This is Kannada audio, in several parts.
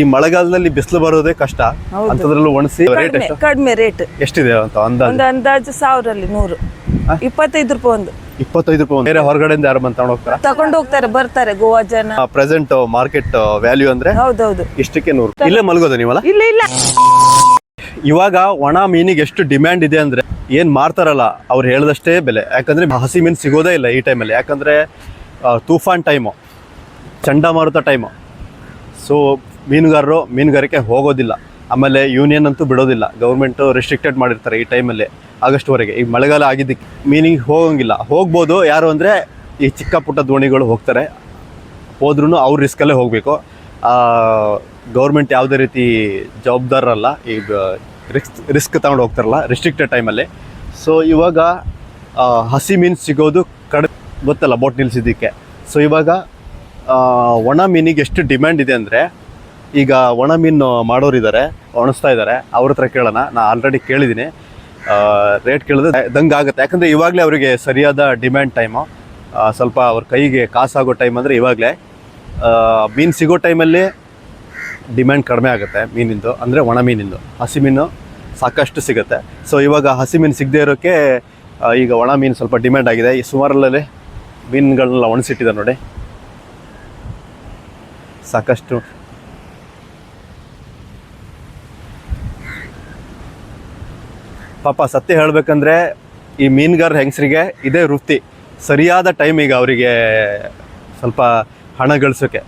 ಈ ಮಳೆಗಾಲದಲ್ಲಿ ಬಿಸಿಲು ಬರೋದೇ ಕಷ್ಟ. ಅಂತದ್ರಲ್ಲೂ ಒಣಸಿ ರೇಟ್ ಎಷ್ಟು? ಕಡಿಮೆ ರೇಟ್ ಎಷ್ಟಿದೆ ಅಂತ ಅಂದಾಜು? ಒಂದು ಅಂದಾಜು ಸಾವಿರಲ್ಲಿ ನೂರು. ಇಪ್ಪತ್ತೈದು ರೂಪಾಯಿ ಒಂದು. ಇಪ್ಪತ್ತೈದು ರೂಪಾಯಿ ಒಂದು. ಬೇರೆ ಹೊರಗಡೆಯಿಂದ ಯಾರು ಬಂದು ತಗೊಂಡು ಹೋಗ್ತಾರೆ ತಗೊಂಡು ಹೋಗ್ತಾರೆ ಬರ್ತಾರೆ ಗೋವಾ ಜನ. ಪ್ರೆಸೆಂಟ್ ಮಾರ್ಕೆಟ್ ವ್ಯಾಲ್ಯೂ ಅಂದ್ರೆ? ಹೌದೌದು. ಇಷ್ಟಕ್ಕೆ ನೂರು. ಇಲ್ಲೇ ಮಲಗೋದು ನೀವಲ್ಲ? ಇಲ್ಲ ಇಲ್ಲ. ಇವಾಗ ಒಣ ಮೀನಿಗೆ ಎಷ್ಟು ಡಿಮ್ಯಾಂಡ್ ಇದೆ ಅಂದ್ರೆ ಏನ್ ಮಾರ್ತಾರಲ್ಲ ಅವ್ರು ಹೇಳ್ದಷ್ಟೇ ಬೆಲೆ. ಯಾಕಂದ್ರೆ ಹಸಿ ಮೀನು ಸಿಗೋದೇ ಇಲ್ಲ ಈ ಟೈಮಲ್ಲಿ ಯಾಕಂದ್ರೆ ತೂಫಾನ್ ಟೈಮು ಚಂಡಮಾರುತ ಟೈಮು ಸೊ ಮೀನುಗಾರರು ಮೀನುಗಾರಿಕೆ ಹೋಗೋದಿಲ್ಲ. ಆಮೇಲೆ ಯೂನಿಯನ್ ಅಂತೂ ಬಿಡೋದಿಲ್ಲ. ಗೌರ್ಮೆಂಟು ರೆಸ್ಟ್ರಿಕ್ಟೆಡ್ ಮಾಡಿರ್ತಾರೆ ಈ ಟೈಮಲ್ಲಿ ಆಗಸ್ಟ್ವರೆಗೆ. ಈಗ ಮಳೆಗಾಲ ಆಗಿದ್ದಕ್ಕೆ ಮೀನಿಗೆ ಹೋಗೋಂಗಿಲ್ಲ. ಹೋಗ್ಬೋದು ಯಾರು ಅಂದರೆ ಈ ಚಿಕ್ಕ ಪುಟ್ಟ ದೋಣಿಗಳು ಹೋಗ್ತಾರೆ. ಹೋದ್ರೂ ಅವ್ರ ರಿಸ್ಕಲ್ಲೇ ಹೋಗಬೇಕು. ಗೌರ್ಮೆಂಟ್ ಯಾವುದೇ ರೀತಿ ಜವಾಬ್ದಾರರಲ್ಲ ಈಗ ರಿಸ್ಕ್ ರಿಸ್ಕ್ ತಗೊಂಡು ಹೋಗ್ತಾರಲ್ಲ ರಿಸ್ಟ್ರಿಕ್ಟೆಡ್ ಟೈಮಲ್ಲಿ ಸೊ ಇವಾಗ ಹಸಿ ಮೀನು ಸಿಗೋದು ಕಡೆ ಗೊತ್ತಲ್ಲ ಬೋಟ್ ನಿಲ್ಸಿದ್ದಕ್ಕೆ. ಸೊ ಇವಾಗ ಒಣ ಮೀನಿಗೆ ಎಷ್ಟು ಡಿಮ್ಯಾಂಡ್ ಇದೆ ಅಂದರೆ ಈಗ ಒಣ ಮೀನು ಮಾಡೋರಿದ್ದಾರೆ ಒಣಸ್ತಾ ಇದ್ದಾರೆ ಅವ್ರ ಹತ್ರ ಕೇಳೋಣ. ನಾನು ಆಲ್ರೆಡಿ ಕೇಳಿದ್ದೀನಿ ರೇಟ್ ಕೇಳಿದ್ರೆ ದಂಗೆ ಆಗುತ್ತೆ ಯಾಕಂದರೆ ಇವಾಗಲೇ ಅವರಿಗೆ ಸರಿಯಾದ ಡಿಮ್ಯಾಂಡ್ ಟೈಮು ಸ್ವಲ್ಪ ಅವ್ರ ಕೈಗೆ ಕಾಸಾಗೋ ಟೈಮ್ ಅಂದರೆ ಇವಾಗಲೇ. ಮೀನು ಸಿಗೋ ಟೈಮಲ್ಲಿ ಡಿಮ್ಯಾಂಡ್ ಕಡಿಮೆ ಆಗುತ್ತೆ ಮೀನಿಂದು. ಅಂದರೆ ಒಣ ಮೀನಿಂದು. ಹಸಿ ಮೀನು ಸಾಕಷ್ಟು ಸಿಗುತ್ತೆ. ಸೊ ಇವಾಗ ಹಸಿ ಮೀನು ಸಿಗದೆ ಇರೋಕ್ಕೆ ಈಗ ಒಣ ಮೀನು ಸ್ವಲ್ಪ ಡಿಮ್ಯಾಂಡ್ ಆಗಿದೆ. ಈ ಸುಮಾರಲ್ಲೇ ಮೀನುಗಳನ್ನೆಲ್ಲ ಒಣಸಿಟ್ಟಿದೆ ನೋಡಿ. ಸಾಕಷ್ಟು ಪಾಪ ಸತ್ಯ ಹೇಳಬೇಕಂದ್ರೆ ಈ ಮೀನುಗಾರ ಹೆಂಗಸರಿಗೆ ಇದೇ ವೃತ್ತಿ. ಸರಿಯಾದ ಟೈಮ್ ಈಗ ಅವರಿಗೆ ಸ್ವಲ್ಪ ಹಣ ಗಳಿಸೋಕ್ಕೆ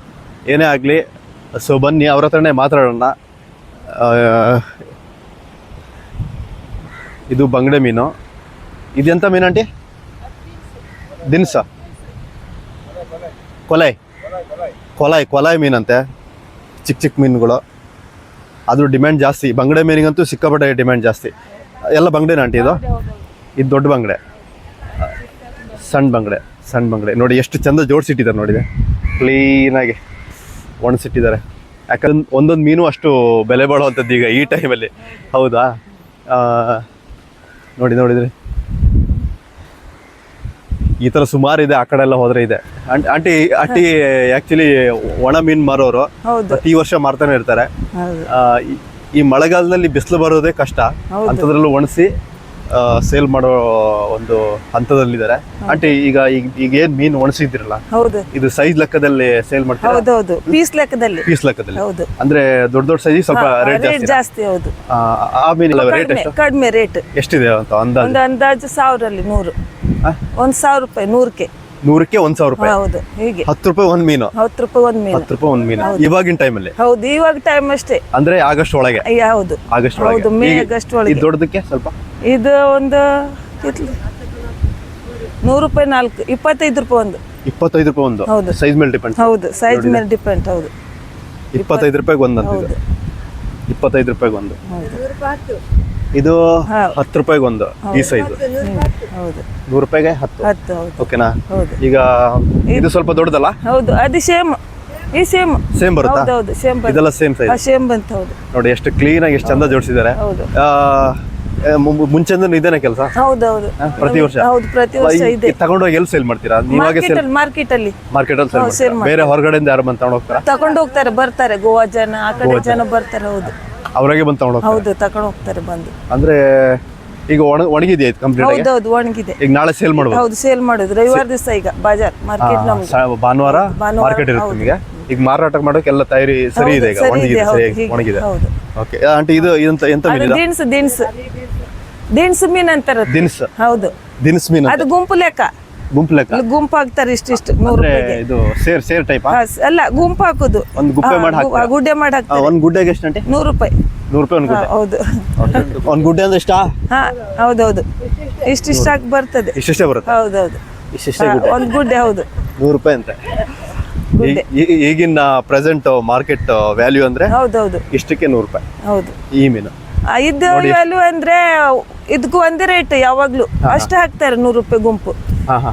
ಏನೇ ಆಗಲಿ, ಸೊ ಬನ್ನಿ, ಅವ್ರ ಹತ್ರನೇ ಮಾತಾಡೋಣ. ಇದು ಬಂಗಡೆ ಮೀನು. ಇದೆಂತ ಮೀನು ಆಂಟಿ? ದಿನಸ. ಕೊಲೈ ಕೊಲಾಯ್ ಕೊಲಾಯ್ ಮೀನಂತೆ. ಚಿಕ್ಕ ಚಿಕ್ಕ ಮೀನುಗಳು. ಅದ್ರ ಡಿಮ್ಯಾಂಡ್ ಜಾಸ್ತಿ. ಬಂಗಡೆ ಮೀನಿಗಂತೂ ಸಿಕ್ಕಾಪಟ್ಟೆ ಡಿಮ್ಯಾಂಡ್ ಜಾಸ್ತಿ. ಎಲ್ಲ ಬಂಗಡೆನ ಆಂಟಿ ಇದು? ಇದು ದೊಡ್ಡ ಬಂಗಡೆ. ಸಣ್ಣ ಬಂಗಡೆ ಸಣ್ಣ ಬಂಗಡೆ. ನೋಡಿ ಎಷ್ಟು ಚಂದ ಜೋಡಿಸಿಟ್ಟಿದ್ದಾರೆ ನೋಡಿದೆ. ಕ್ಲೀನಾಗಿ ಒಣಸಿಟ್ಟಿದ್ದಾರೆ ಯಾಕಂದ್ರೆ ಒಂದೊಂದು ಮೀನು ಅಷ್ಟು ಬೆಲೆ ಬಾಳುವಂಥದ್ದು ಈಗ ಈ ಟೈಮಲ್ಲಿ ಹೌದಾ? ನೋಡಿ ನೋಡಿದ್ರಿ. ಈ ಥರ ಸುಮಾರು ಇದೆ ಆ ಕಡೆ ಎಲ್ಲ ಹೋದ್ರೆ ಇದೆ. ಆಂಟಿ ಆಂಟಿ ಆಕ್ಚುಲಿ ಆ್ಯಕ್ಚುಲಿ ಒಣ ಮೀನು ಮಾರೋರು ಪ್ರತಿ ವರ್ಷ ಮಾರ್ತಾನೆ ಇರ್ತಾರೆ. ಈ- ಮಳೆಗಾಲದಲ್ಲಿ ಬಿಸಿಲು ಬರೋದೇ ಕಷ್ಟ. ಅಂತದ್ರಲ್ಲೂ ಅಂಥದ್ರಲ್ಲೂ ಒಣಸಿ ಸೇಲ್ ಮಾಡೋ ಒಂದು ಹಂತದಲ್ಲಿದ್ದಾರೆ. ಆಂಟಿ ಈಗ ಈಗ ಏನ್ ಮೀನು ಒಣಸಿದಿರಲ್ಲ? ಹೌದು. ಇದು ಸೈಜ್ ಲೆಕ್ಕದಲ್ಲಿ ಸೇಲ್ ಮಾಡ್ತಾರೆ? ಪೀಸ್ ಲೆಕ್ಕದಲ್ಲಿ. ಪೀಸ್ ಲೆಕ್ಕದಲ್ಲಿ. ಹೌದು. ಅಂದ್ರೆ ದೊಡ್ಡ ದೊಡ್ಡ ಸೈಜ್ ಸ್ವಲ್ಪ ರೇಟ್ ಜಾಸ್ತಿ ಹೌದು. ಆ, ಮೀನಿಲ್ಲ ರೇಟ್ ಕಡಿಮೆ ಎಷ್ಟು? ಕಡಿಮೆ ರೇಟ್. ಎಷ್ಟಿದೆ ಅಂತ ಅಂದಾಜು? ಅಂದಾಜು ಸಾವಿರಲ್ಲಿ ನೂರು? ಒಂದ್ ಸಾವಿರ ರೂಪಾಯಿ ನೂರಕ್ಕೆ. ನೂರಕ್ಕೆ ಒಂದ್ ಸಾವಿರ ರೂಪಾಯಿ. ಹೌದು ಹೀಗೆ. ಹತ್ತು ರೂಪಾಯಿ ಒಂದ್ ಮೀನು. ಹತ್ತು ರೂಪಾಯಿ ಒಂದ್ ಮೀನು. ಹತ್ತು ರೂಪಾಯಿ ಒಂದ್ ಮೀನು. ಇವಾಗಿನ ಟೈಮಲ್ಲಿ ಹೌದು ಇವಾಗ ಟೈಮ್ ಅಷ್ಟೇ. ಅಂದ್ರೆ ಆಗಸ್ಟ್ ಒಳಗೆ? ಹೌದು. ಆಗಸ್ಟ್ ಹೌದು ಒಳಗೆ ಮೇ ಈಗ ಆಗಸ್ಟ್ ಒಳಗೆ. ಇದು ದೊಡ್ಡದಕ್ಕೆ ಸ್ವಲ್ಪ? ಇದು ಒಂದು ನೂರು ರೂಪಾಯಿ ನಾಲ್ಕು ಇಪ್ಪತ್ತೈದು ರೂಪಾಯಿ ಒಂದು. ಇಪ್ಪತ್ತೈದು ರೂಪಾಯಿ ಒಂದು. ಹೌದು. ಸೈಜ್ ಮೇಲೆ ಡಿಪೆಂಡ್ ಹೌದು ಸೈಜ್ ಮೇಲೆ ಡಿಪೆಂಡ್ ಹೌದು. ಇಪ್ಪತ್ತೈದು ರೂಪಾಯಿಗೆ ಒಂದು ಅಂತ ಹೌದು. ಇಪ್ಪತ್ತೈದು ರೂಪಾಯಿಗೆ ಒಂದು. ಹೌದು. ಇದು. ಹತ್ತು ರೂಪಾಯಿಗೆ ಒಂದು ಈ ಸೈಜ್ ಹೌದು. ನೂರು ರೂಪಾಯಿಗೆ ಹತ್ತು. ಹತ್ತು ಹೌದು. ಓಕೆನಾ ಹೌದು. ಈಗ ಇದು ಸ್ವಲ್ಪ ದೊಡ್ಡದಲ್ಲ? ಹೌದು ಅದು ಸೇಮ್. ಈ ಸೇಮ್. ಸೇಮ್ ಬರುತ್ತಾ? ಹೌದು ಸೇಮ್ ಬಂತು ಇದೆಲ್ಲ ಸೇಮ್ ಸೈಜ್ ಸೇಮ್ ಬಂತು ಹೌದು. ನೋಡಿ ಎಷ್ಟು ಕ್ಲೀನ್ ಆಗಿ ಎಷ್ಟು ಚಂದ ಜೋಡಿಸಿದ್ದಾರೆ. ಹೌದು. ಮುಂಚೆಂದ ಇದೇನೆ ಕೆಲಸ? ಹೌದು ಹೌದು. ಪ್ರತಿ ವರ್ಷ? ಹೌದು ಪ್ರತಿ ವರ್ಷ ಇದೆ. ತಗೊಂಡೋಗಿ ಎಲ್ಲಿ ಸೇಲ್ ಮಾಡ್ತೀರಾ? ನೀವಾಗೆ ಸೇಲ್ ಮಾರ್ಕೆಟ್ ಅಲ್ಲಿ ಮಾರ್ಕೆಟ್ ಅಲ್ಲಿ. ಸೇಲ್ ಹೌದು, ಬೇರೆ ಹೊರಗಡೆಯಿಂದ ಯಾರು ಬಂದು ತಗೊಂಡು ಹೋಗ್ತಾರೆ ತಗೊಂಡು ಹೋಗ್ತಾರೆ ಬರ್ತಾರೆ. ಗೋವಾ ಜನ ಆ ಕಡೆ ಜನ ಬರ್ತಾರೆ ಹೌದು. ಅವ್ರಾಗೆ ಬಂದು ತಗೊಂಡು ಹೌದು ತಗೊಂಡು ಹೋಗ್ತಾರೆ ಬಂದು. ಅಂದ್ರೆ ಈಗ ಒಣ ಒಣಗಿದೆ ಇದು ಕಂಪ್ಲೀಟ್ ಆಗಿ ಹೌದು ಒಣಗಿದೆ. ಈಗ ನಾಳೆ ಸೇಲ್ ಮಾಡ್ಬೋದು? ಹೌದು ಸೇಲ್ ಮಾಡೋದು. ರವಿವಾರ ದಿವಸ ಈಗ ಬಾಜಾರ್ ಮಾರ್ಕೆಟ್ ನಮ್ಗೆ ಭಾನುವಾರ ಮಾರ್ಕೆಟ್ ಇರುತ್ತೆ ನಿಮಗೆ? ಈಗ ಮಾರಾಟ ಮಾಡೋಕೆ ಎಲ್ಲ ತಯಾರಿ ಸರಿ ಇದೆ ಈಗ? ಒಣಗಿದೆ ಸರಿಯಾಗಿ ಒಣಗಿದೆ. ಓಕೆ ಆಂಟಿ ಇದು ಎಂತ ಎಂತ ಮೀನು ದಿನಸ ದಿನ್ಸ್. ದಿನ್ಸ್ ಮೀನ್ ಅಂತಾರ ದಿನಸ್. ಹೌದು. ದಿನಸ್ ಮೀನು ಅದು ಗುಂಪು ಲೆಕ್ಕ. ಗುಂಪು ಲೆಕ್ಕ ಇಲ್ಲಿ ಗುಂಪು ಹಾಕ್ತಾರೆ ಇಷ್ಟಿಷ್ಟು ನೂರು ಅಂದ್ರೆ ರೂಪಾಯಿಗೆ. ಇದು ಸೇರ್ ಸೇರ್ ಟೈಪ್ ಹಾ, ಸ- ಅಲ್ಲ ಗುಂಪು ಹಾಕುದು. ಒಂದು ಗುಪ್ಪೆ ಮಾಡಿ ಹಾಕ್ತೀರಾ? ಗುಡ್ಡೆ ಮಾಡಿ ಹಾಕ್ತಾರೆ. ಒಂದ್ ಗುಡ್ಡೆಗೆ ಎಷ್ಟು ಆಂಟಿ ನೂರು ರೂಪಾಯಿ. ನೂರು ರೂಪಾಯಿ ಒಂದು ಹಾ, ಗುಡ್ಡೆ? ಹೌದು. ಒಂದು ಗುಡ್ಡೆ ಅಂದ್ರೆ ಎಷ್ಟಾ? ಹಾ ಹೌದೌದು. ಇಷ್ಟು ಹಾಕಿ ಬರ್ತದೆ. ಇಷ್ಟೇ ಬರುತ್ತೆ? ಹೌದೌದು. ಇಷ್ಟೇ ಹಾ, ಗುಡ್ಡೆ ಒಂದು ಗುಡ್ಡೆ ಹೌದು. ನೂರು ರೂಪಾಯಿ ಅಂತೆ. ಗುಡ್ಡೆ. ಈ- ಈ- ಈಗಿನ ಪ್ರೆಸೆಂಟ್ ಮಾರ್ಕೆಟ್ ವ್ಯಾಲ್ಯೂ ಅಂದ್ರೆ ಹೌದು ಇಷ್ಟಕ್ಕೆ ನೂರು ರೂಪಾಯಿ. ಹೌದು. ಈ ಮೀನು. ಆ, ಇದು ವ್ಯಾಲ್ಯೂ ಅಂದ್ರೆ ಇದಕ್ಕೂ ಒಂದೇ ರೇಟ್ ಯಾವಾಗ್ಲೂ. ಅಷ್ಟೇ ಹಾಕ್ತಾರೆ ನೂರು ರೂಪಾಯಿ ಗುಂಪು.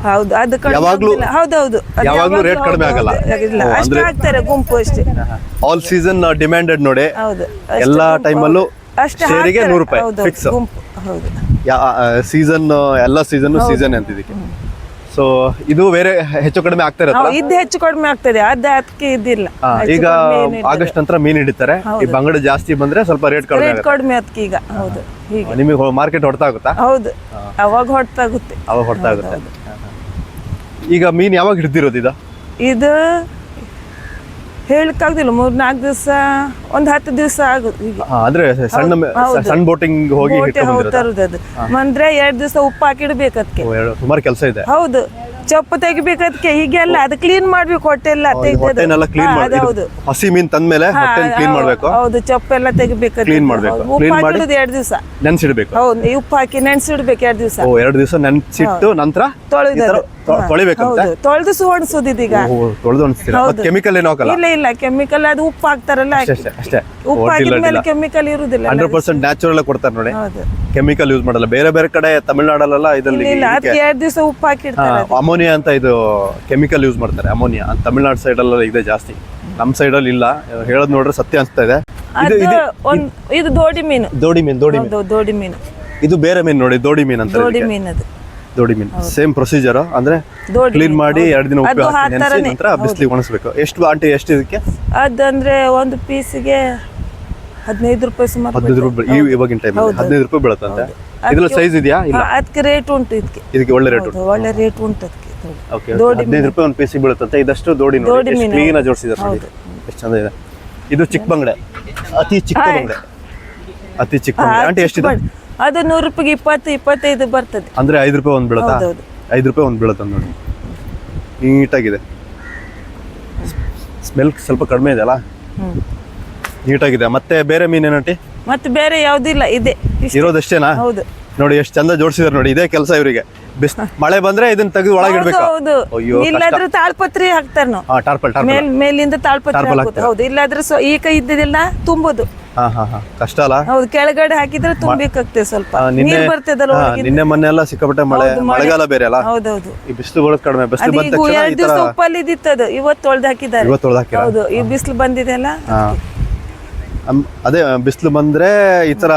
ಹೌದು ಅದು ಯಾವಾಗ್ಲೂ-. ಹೌದೌದು. ಯಾವಾಗ್ಲೂ rate ಕಡಿಮೆ ಆಗಲ್ಲ. ಅಷ್ಟೇ ಹಾಕ್ತಾರೆ ಗುಂಪು ಅಷ್ಟೇ. ಆಲ್ ಸೀಸನ್ ಡಿಮ್ಯಾಂಡೆಡ್ ನೋಡಿ. ಹೌದು ಎಲ್ಲಾ ಟೈಮಲ್ಲೂ. ಅಷ್ಟೇ ಸೇರಿಗೆ ನೂರು ರೂಪಾಯಿ ಫಿಕ್ಸ್ ಗುಂಪು ಹೌದು. ಸೀಸನ್ ಎಲ್ಲ ಸೀಸನ್ ಸೀಸನ್ ಅಂತ ಇದಕ್ಕೆ ಸೊ ಇದು ಬೇರೆ ಹೆಚ್ಚು ಕಡಿಮೆ ಆಗ್ತಾ ಇರತ್ತಲ್ಲ? ಇದು ಹೆಚ್ಚು ಕಡಿಮೆ ಆಗ್ತದೆ ಅದು ಅದಕ್ಕೆ ಇದಿಲ್ಲ. ಈಗ ಆಗಸ್ಟ್ ನಂತರ ಮೀನ್ ಹಿಡಿತಾರೆ. ಈ ಬಂಗಡೆ ಜಾಸ್ತಿ ಬಂದ್ರೆ ಸ್ವಲ್ಪ ರೇಟ್ ಕಡಿಮೆ ರೇಟ್ ಕಡಿಮೆ ಅದಕ್ಕೆ ಈಗ ಹೌದು ಹೀಗೆ. ನಿಮಗೆ ಮಾರ್ಕೆಟ್ ಹೊಡ್ತಾ ಆಗುತ್ತಾ ಹೌದು ಅವಾಗ ಹೊಡ್ತಾಗುತ್ತೆ. ಅವಾಗ ಹೊಡ್ತಾ ಆಗುತ್ತೆ ಈಗ ಮೀನ್ ಯಾವಾಗ ಹಿಡ್ದಿರೋದು ಇದು? ಇದು ಹೇಳಕ್ಕಾಗ್ದಿಲ್ಲ ಮೂರ್ ನಾಲ್ಕು ದಿವಸ ಒಂದ್ ಹತ್ತು ದಿವಸ ಆಗುದು ಅಂದ್ರೆ ಸಣ್ಣ ಸಣ್ಣ ಬೋಟಿಂಗ್ ಹೋಗಿ? ತರುದು ಅದು ಅಂದ್ರೆ ಎರಡ್ ದಿವಸ ಉಪ್ಪು ಹಾಕಿಡ್ಬೇಕು ಅದಕ್ಕೆ ಸುಮಾರು ಕೆಲಸ ಇದೆ. ಹೌದು ಚಪ್ಪು ತೆಗಿಬೇಕು ಅದಕ್ಕೆ ಹೀಗೆಲ್ಲ ಅದು ಕ್ಲೀನ್ ಮಾಡ್ಬೇಕು ಹೊಟ್ಟೆಲ್ಲ ತೆಗ್ದದ್ದು. ಹೊಟ್ಟೆನೆಲ್ಲ ಕ್ಲೀನ್ ಹಾ, ಮಾಡಿ ಹೌದು. ಹಸಿ ಮೀನ್ ತಂದ್ಮೇಲೆ ಹೊಟ್ಟೆ ಕ್ಲೀನ್ ಮಾಡ್ಬೇಕು. ಹೌದು ಚಪ್ಪೆಲ್ಲ ತೆಗಿಬೇಕು ಕ್ಲೀನ್ ಮಾಡ್ಬೇಕು. ಉಪ್ಪು Clean ಮಾಡಿ- ಎರಡ್ ದಿವಸ. ನೆನ್ಸಿಡ್ಬೇಕು. ಹೌದು ಉಪ್ಪು ಹಾಕಿ ನೆನ್ಸಿಡ್ಬೇಕು ಎರಡ್ ದಿವಸ. ಓ ಎರಡು ದಿವಸ ನೆನ್ಸಿಟ್ಟು ನಂತರ ತೊಳೆದದು ತೊಳಿಬೇಕಂತ? ತೊಳೆದು ಸುವಣಿಸೋದು ಇದೀಗ ತೊಳೆದು ಅನ್ಸ್ತೀರಾ ಮತ್ತೆ ಕೆಮಿಕಲ್ ಏನೋ ಹಾಕಲ್ಲ? ಇಲ್ಲ ಇಲ್ಲ ಕೆಮಿಕಲ್ ಅದು ಉಪ್ಪು ಹಾಕ್ತಾರಲ್ಲ ಅಷ್ಟೇ ಅಷ್ಟೇ ಉಪ್ಪು ಹಾಕಿದ್ಮೇಲೆ ಕೆಮಿಕಲ್ ಇರುದಿಲ್ಲ ಹಂಡ್ರೆಡ್ ಪರ್ಸೆಂಟ್ ನ್ಯಾಚುರಲ್ ಕೊಡ್ತಾರೆ ನೋಡಿ. ಕೆಮಿಕಲ್ ಯೂಸ್ ಮಾಡಲ್ಲ. ಬೇರೆ ಬೇರೆ ಕಡೆ ತಮಿಳ್ನಾಡಲ್ಲೆಲ್ಲ ಇದರಲ್ಲಿ ಎರಡ್ ದಿವಸ ಉಪ್ಪು ಹಾಕಿರ್ತಾರೆ ಅಮೋನಿಯಾ ಅಂತ ಇದು ಕೆಮಿಕಲ್ ಯೂಸ್ ಮಾಡ್ತಾರೆ. ಅಮೋನಿಯಾ ತಮಿಳ್ನಾಡು ಸೈಡಲ್ಲೆಲ್ಲ ಇದೆ ಜಾಸ್ತಿ. ನಮ್ಮ ಸೈಡಲ್ಲಿ ಇಲ್ಲ. ಹೇಳೋದ್ ನೋಡ್ರೆ ಸತ್ಯ ಅನ್ಸ್ತಾ ಇದೆ. ಇದು ದೋಡಿ ಮೀನು. ದೋಡಿ ಮೀನ್ ದೋಡಿ ಮೀನ್. ದೋಡಿ ಮೀನು. ಇದು ಬೇರೆ ಮೀನ್ ನೋಡಿ ದೋಡಿ ಮೀನ್ ಅಂತ ದೋಡಿ ಮೀನು ಅದು ದೋಡಿ ಮೀನ್. ಸೇಮ್ ಪ್ರೊಸೀಜರ್ ಅಂದ್ರೆ ಕ್ಲೀನ್ ಮಾಡಿ ಎರಡು ದಿನ ಉಪ್ಪು ಹಾಕಿ ನೆನೆಸಿ ನಂತರ ಬಿಸಿಲಿಗೆ ಒಣಸ್ಬೇಕು. ಎಷ್ಟು ಆಂಟಿ ಎಷ್ಟು ಇದಕ್ಕೆ? ಅದಂದ್ರೆ ಒಂದು ಪೀಸಿಗೆ ಹದಿನೈದು ರೂಪಾಯಿ ಸುಮಾರು ಹದಿನೈದು ರೂಪಾಯಿ. ಇವಾಗಿನ ಟೈಮ್ ಹದಿನೈದು ರೂಪಾಯಿ ಬೀಳತ್ತಂತೆ. ಇದ್ರಲ್ಲಿ ಸೈಜ್ ಇದೆಯಾ? ಇಲ್ಲ. ಅದಕ್ಕೆ ರೇಟ್ ಉಂಟು ಇದಕ್ಕೆ. ಇದಕ್ಕೆ ಒಳ್ಳೆ ರೇಟ್ ಉಂಟು. ಒಳ್ಳೆ ರೇಟ್ ಉಂಟು ಅದಕ್ಕೆ. ಓಕೆ ಹದಿನೈದು ರೂಪಾಯಿ ಒಂದು ಪೀಸಿಗೆ ಬೀಳುತ್ತಂತೆ. ಇದಷ್ಟು ದೋಡಿ ನೋಡಿ. ಕ್ಲೀನ್ ಆಗಿ ಜೋಡಿಸಿದ್ದಾರೆ ನೋಡಿ. ಎಷ್ಟು ಚಂದ ಇದೆ. ಇದು ಚಿಕ್ಕ ಬಂಗಡೆ. ಅತಿ ಚಿಕ್ಕ ಬಂಗಡೆ. ಅತಿ ಚಿಕ್ಕ ಬಂಗಡೆ. ಆಂಟಿ ಎಷ್ಟಿದೆ? ಅದು ನೂರು ರೂಪಾಯಿ ಇಪ್ಪತ್ತು ಇಪ್ಪತ್ತೈದು ಬರ್ತದೆ. ಅಂದ್ರೆ ಐದು ರೂಪಾಯಿ ಒಂದು ಬೀಳತ್ತ? ಹೌದೌದು. ಐದು ರೂಪಾಯಿ ಒಂದು ಬೀಳತ್ತ ನೋಡಿ. ನೀಟಾಗಿದೆ. ಸ್ಮೆಲ್ ಸ್ವಲ್ಪ ಕಡಿಮೆ ಇದೆ ಅಲ್ಲ? ನೀಟಾಗಿದೆ. ಮತ್ತೆ ಬೇರೆ ಮೀನು ಏನಂಟಿ? ಮತ್ತೆ ಬೇರೆ ಯಾವ್ದಿಲ್ಲ ಇದೆ. ಇಷ್ಟೇ. ಇರೋದಷ್ಟೇನಾ ಹೌದು. ನೋಡಿ ಎಷ್ಟು ಚಂದ ಜೋಡಿಸಿದಾರೆ ನೋಡಿ. ಇದೇ ಕೆಲಸ ಇವರಿಗೆ. ಬಿಸ್ ಮಳೆ ಬಂದ್ರೆ ಇದನ್ನ ತೆಗೆದು ಒಳಗೆ ಇಡ್ಬೇಕು. ಹೌದು ಅಯ್ಯೋ ಇಲ್ಲಾದ್ರೆ ತಾಳ್ಪತ್ರಿ ಹಾಕ್ತಾರ ನಾವು. ಹಾ ಟಾರ್ಪಲ್ ಟಾರ್ಪಲ್ ಮೇಲ್ ಮೇಲಿಂದ ತಾಳ್ಪತ್ರಿ ಟಾರ್ಪಲ್ ಹೌದು. ಇಲ್ಲಾದ್ರೆ ಸೊ ಈ ಕೈ ಇದ್ದಿದ್ದಿಲ್ಲ ತುಂಬೋದು. ಕಷ್ಟ ಅಲ್ಲ? ಹೌದು ಕೆಳಗಡೆ ಹಾಕಿದ್ರೆ ತುಂಬಿಕಾಗ್ತದೆ ಸ್ವಲ್ಪ. ನೀರ್ ಬರ್ತದಲ್ಲ. ನಿನ್ನೆ ಮೊನ್ನೆ ಎಲ್ಲ ಸಿಕ್ಕಾಪಟ್ಟೆ ಮಳೆ ಮಳೆಗಾಲ ಬೇರೆ ಅಲ್ಲ? ಹೌದೌದು. ಈ ಬಿಸಿಲು ಬರೋದು ಕಡಿಮೆ ಬಿಸಿಲು ಬಂದ ತಕ್ಷಣ ಎರಡ್ ದಿವಸ ಉಪ್ಪಲ್ಲಿ ಇದ್ದಿತ್ತದು ಇವತ್ತು ತೊಳೆದು ಹಾಕಿದ್ದಾರೆ. ಇವತ್ತು ತೊಳೆದು ಹಾಕಿದ್ದಾರೆ ಹೌದು ಈ ಬಿಸಿಲು ಬಂದಿದೆಯಲ್ಲ ಹಾ. ಅದೇ ಬಿಸಿಲು ಬಂದ್ರೆ ಈ ತರ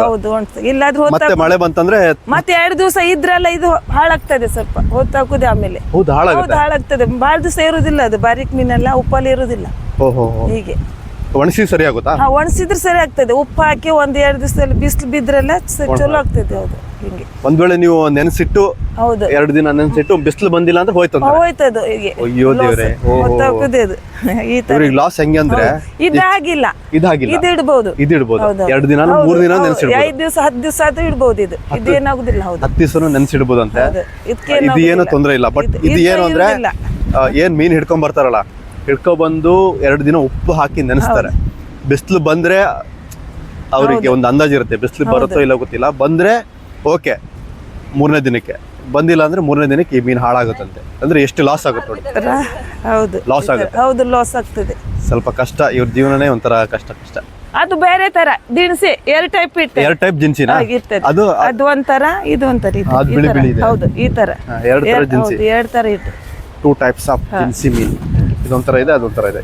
ಹೌದು ಇಲ್ಲಾದ್ರೆ ಮತ್ತೆ ಮಳೆ ಬಂತಂದ್ರೆ ಮತ್ತೆ ಎರಡು ದಿವಸ ಇದ್ರಲ್ಲ ಇದು ಹಾಳಾಗ್ತದೆ ಸ್ವಲ್ಪ. ಹೊತ್ತಾಕುದೇ ಆಮೇಲೆ. ಹೌದು ಹಾಳಾಗ್ತದೆ. ಬಾಳ ದಿವಸ ಇರುದಿಲ್ಲ ಅದು. ಬಾರಿಕ್ ಮೀನೆಲ್ಲ ಉಪ್ಪಲ್ಲಿ ಇರುದಿಲ್ಲ. ಹೀಗೆ. ಒಣಸಿ ಸರಿ ಆಗುತ್ತಾ? ಒಣಸಿದ್ರೆ ಸರಿ ಆಗ್ತದೆ. ಉಪ್ಪು ಹಾಕಿ ಒಂದ್ ಎರಡು ದಿವಸದಲ್ಲಿ ಬಿಸಿಲು ಬಿದ್ರೆಲ್ಲ ಸ- ಚಲೋ ಆಗ್ತದೆ ಹೌದು ಹಿಂಗೆ. ಒಂದ್ ವೇಳೆ ನೀವು ನೆನೆಸಿಟ್ಟು ಹೌದು. ಎರಡು ದಿನ ನೆನೆಸಿಟ್ಟು ಬಿಸಿಲು ಬಂದಿಲ್ಲ ಅಂದ್ರೆ ಹೋಯ್ತು ಅಂತ ಹೋಯ್ತದು ಹೀಗೆ. ಅಯ್ಯೋ ದೇವ್ರೆ ಹೊತ್ತಾಕುದೆ ಅದು. ಈ ತರ. ಇವ್ರಿಗೆ ಲಾಸ್ ಹೆಂಗೆ ಅಂದ್ರೆ ಇದಾಗಿಲ್ಲ ಇದಾಗಿಲ್ಲ ಇದು ಇಡ್ಬೋದು. ಇದು ಇಡ್ಬೋದು. ಹೌದು. ಎರಡು ದಿನ ಹೌದು, ಮೂರು ದಿನ ಹೌದು. ಐದು ಐದ್ ದಿವಸ ಹತ್ತು ದಿವಸ ಆದ್ರೂ ಇಡ್ಬೋದು ಇದು. ಇದು ಏನಾಗೋದಿಲ್ಲ ಹೌದು. ಹತ್ತು ದಿವಸನು ನೆನ್ಸಿಡ್ಬೋದು ಅಂತ ಹೌದು. ಇದು ಏನು ತೊಂದ್ರೆ ತೊಂದರೆ ಇಲ್ಲ. ಬಟ್ ಇದು- ಇದು ಇದು ಏನು ಅಂದ್ರೆ. ಆ, ಏನ್ ಮೀನ್ ಹಿಡ್ಕೊಂಡ್ ಬರ್ತಾರಲ್ಲ? ಹಿಡ್ಕೊಂಡ್ ಬಂದು ಎರಡು ದಿನ ಉಪ್ಪು ಹಾಕಿ ನೆನೆಸ್ತಾರೆ. ಬಿಸಿಲು ಬಂದ್ರೆ ಅವರಿಗೆ ಒಂದು ಅಂದಾಜು ಇರುತ್ತೆ ಬಿಸಿಲು ಬರುತ್ತೋ ಇಲ್ಲ ಗೊತ್ತಿಲ್ಲ. ಬಂದ್ರೆ ಓಕೆ ಮೂರನೇ ದಿನಕ್ಕೆ. ಬಂದಿಲ್ಲ ಅಂದ್ರೆ ಮೂರನೇ ದಿನಕ್ಕೆ ಈ ಮೀನು ಹಾಳಾಗುತ್ತಂತೆ. ಅಂದ್ರೆ ಎಷ್ಟು ಲಾಸ್ ಆಗುತ್ತೆ ನೋಡಿ. ಹೌದು. ಲಾಸ್ ಆಗುತ್ತೆ. ಹೌದು ಲಾಸ್ ಆಗ್ತದೆ. ಸ್ವಲ್ಪ ಕಷ್ಟ ಇವ್ರ ಜೀವನನೇ ಒಂಥರ ಕಷ್ಟ ಕಷ್ಟ. ಅದು ಬೇರೆ ತರ ದಿನಸಿ ಎರಡು ಟೈಪ್ ಇರ್ತದೆ. ಎರಡು ಟೈಪ್ ದಿನಸಿನ? ಇರ್ತದೆ. ಅದು ಅದು ಒಂಥರ ಇದು ಒಂಥರ ಇದು. ಬಿಳಿ ಬಿಳಿ ಇದೆ. ಹೌದು ಈ ತರ. ಎರಡು ತರ ದಿನಸಿ. ಎರಡು ತರ ಇಟ್ಟು ಟೂ ಟೈಪ್ಸ್ ಆಫ್ ದಿನಸಿ ಮೀನ್. ಇದೊಂಥರ ಇದೆ ಅದೊಂಥರ ಇದೆ.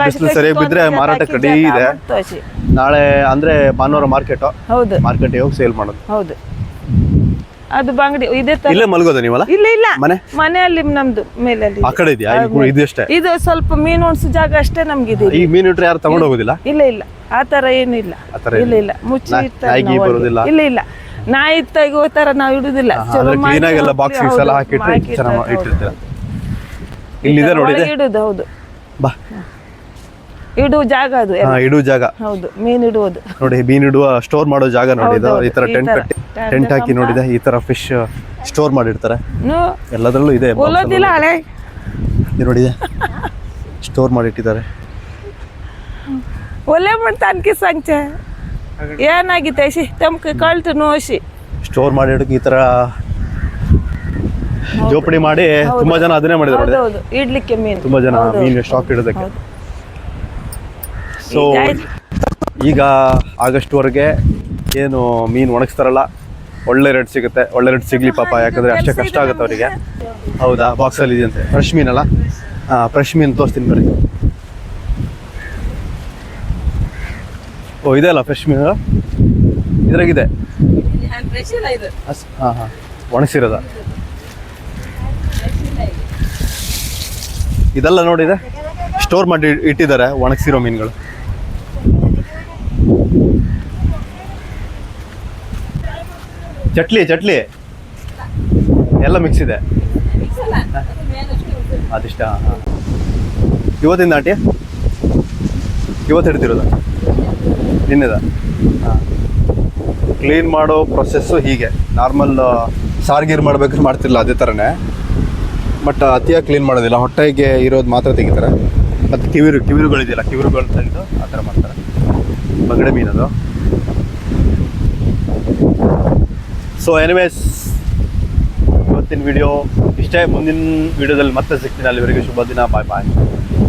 ಬಿಸಿಲು ಸರಿಯಾಗಿ ಬಿದ್ರೆ ಮಾರಾಟ ಕಡಿ ಇದೆ. ನಾಳೆ ಅಂದ್ರೆ ಭಾನುವಾರ ಮಾರ್ಕೆಟ್. ಹೌದು. ಮಾರ್ಕೆಟ್ ಹೋಗಿ ಸೇಲ್ ಮಾಡೋದು. ಹೌದು. ಅದು ಬಂಗಡಿ ಇದೆ ಇಲ್ಲೇ ಮಲಗೋದ ನೀವಲ್ಲ? ಇಲ್ಲ ಇಲ್ಲ. ಮನೆ? ಮನೆಯಲ್ಲಿ ನಮ್ದು ಮೇಲೆ ಆ ಕಡೆ ಇದೆಯಾ? ಇದು ಅಷ್ಟೇ ಇದು ಸ್ವಲ್ಪ ಮೀನು ಉಣಸು ಜಾಗ ಅಷ್ಟೇ ನಮ್ಗೆ ಇದೆ. ಈ ಮೀನು ಇಟ್ರೆ ಯಾರು ತಗೊಂಡು ಹೋಗೋದಿಲ್ಲ ಇಲ್ಲ. ಇಲ್ಲ. ಆತರ ಏನಿಲ್ಲ ಏನು ಇಲ್ಲ ಇಲ್ಲ. ಮುಚ್ಚಿ ಇರ್ತಾರೆ ಬರೋದಿಲ್ಲ. ಇಲ್ಲ ಇಲ್ಲ. ನಾಯಿ ತಗೋತರ ನಾವು ಇಡುದಿಲ್ಲ. ಮೀನಾಗೆಲ್ಲ ಬಾಕ್ಸ್ ಎಲ್ಲ ಹಾಕಿ ಇಟ್ಟಿರ್ತೀರ. ಇಲ್ಲಿದೆ ನೋಡಿದೆ ಇಡುದು ಹೌದು. ಬಾ. ಇಡು ಜಾಗ ಅದು. ಹಾ ಇಡು ಜಾಗ. ಹೌದು ಮೀನ್ ಇಡುವುದು. ನೋಡಿ ಮೀನ್ ಇಡುವ ಸ್ಟೋರ್ ಮಾಡೋ ಜಾಗ ನೋಡಿ ಈ ತರ ಟೆಂಟ್ ಕಟ್ಟಿ ಟೆಂಟ್ ಹಾಕಿ. ನೋಡಿದೆ. ಈ ತರ ಫಿಶ್ ಸ್ಟೋರ್ ಮಾಡಿರ್ತಾರೆ. ಎಲ್ಲದರಲ್ಲೂ ಇದೆ ಹಳೆ. ಇದು. ನೋಡಿದೆ ಸ್ಟೋರ್ ಮಾಡಿಟ್ಟಿದ್ದಾರೆ. ಒಲೆ ಮಾಡ್ತಾ ಅನ್ಕಿ ಸಂಚೆ. ಏನಾಗಿತ್ತು ಶಿ? ತಮ್ಕ ಕಳ್ತು ನೋಶಿ ಸ್ಟೋರ್ ಮಾಡಿ ಇಡಕ್ಕೆ ಈ ತರ ಜೋಪಡಿ ಮಾಡಿ ತುಂಬಾ ಜನ ಅದನ್ನೇ ಮಾಡಿದ್ರು ನೋಡಿ ಇಡ್ಲಿಕ್ಕೆ ಮೀನು. ತುಂಬಾ ಜನ ಮೀನ್ ಸ್ಟಾಕ್ ಇಡೋದಕ್ಕೆ. ಸೊ ಈಗ. ಆಗಸ್ಟ್ ವರೆಗೆ ಏನು ಮೀನು ಒಣಗಿಸ್ತಾರಲ್ಲ ಒಳ್ಳೆ ರೇಟ್ ಸಿಗುತ್ತೆ. ಒಳ್ಳೆ ರೇಟ್ ಸಿಗ್ಲಿ ಪಾಪ ಯಾಕಂದ್ರೆ ಅಷ್ಟೇ ಕಷ್ಟ ಆಗುತ್ತೆ ಅವರಿಗೆ. ಹೌದಾ? ಬಾಕ್ಸಲ್ಲಿ ಇದೆಯಂತೆ. ಫ್ರೆಶ್ ಮೀನಲ್ಲ ಹಾಂ ಫ್ರೆಶ್ ಮೀನ್ ತೋರಿಸ್ತೀನಿ ಬರ್ರಿ ಓ ಇದೆ ಅಲ್ಲ ಫ್ರೆಶ್ ಮೀನು? ಇದ್ರಾಗಿದೆ. ಹಾಂ ಹಾಂ. ಒಣಗಿಸಿರೋದ? ಇದೆಲ್ಲ ನೋಡಿದೆ ಸ್ಟೋರ್ ಮಾಡಿ ಇಟ್ಟಿದ್ದಾರೆ ಒಣಗಿಸಿರೋ ಮೀನುಗಳು. ಚಟ್ಲಿ ಚಟ್ಲಿ. ಎಲ್ಲ ಮಿಕ್ಸ್ ಇದೆ. ಅದಿಷ್ಟ ಇವತ್ತಿನ ನಾಟಿ? ಇವತ್ತು ಹಿಡ್ತಿರೋದು ನಿನ್ನೆದ? ಕ್ಲೀನ್ ಮಾಡೋ ಪ್ರೊಸೆಸ್ಸು ಹೀಗೆ. ನಾರ್ಮಲ್ ಸಾರ್ಗೀರ್ ಮಾಡ್ಬೇಕಾದ್ರೆ ಮಾಡ್ತಿರಲ್ಲ ಅದೇ ಥರನೇ ಬಟ್ ಅತಿಯಾಗಿ ಕ್ಲೀನ್ ಮಾಡೋದಿಲ್ಲ. ಹೊಟ್ಟೆಗೆ ಇರೋದು ಮಾತ್ರ ತೆಗಿತಾರೆ. ಮತ್ತು ಕಿವಿರು, ಕಿವಿರುಗಳಿದೆಯಲ್ಲ, ಕಿವಿರುಗಳು ತೆಗೆದು ಆ ಥರ ಮಾಡ್ತಾರೆ. ಬಂಗಡೆ ಮೀನದು. ಸೊ ಎನಿವೇಸ್ ಇವತ್ತಿನ ವಿಡಿಯೋ ಇಷ್ಟೇ. ಮುಂದಿನ ವಿಡಿಯೋದಲ್ಲಿ ಮತ್ತೆ ಸಿಗ್ತೀನಿ. ಅಲ್ಲಿವರೆಗೆ ಶುಭ ದಿನ ಬಾಯ್ ಬಾಯ್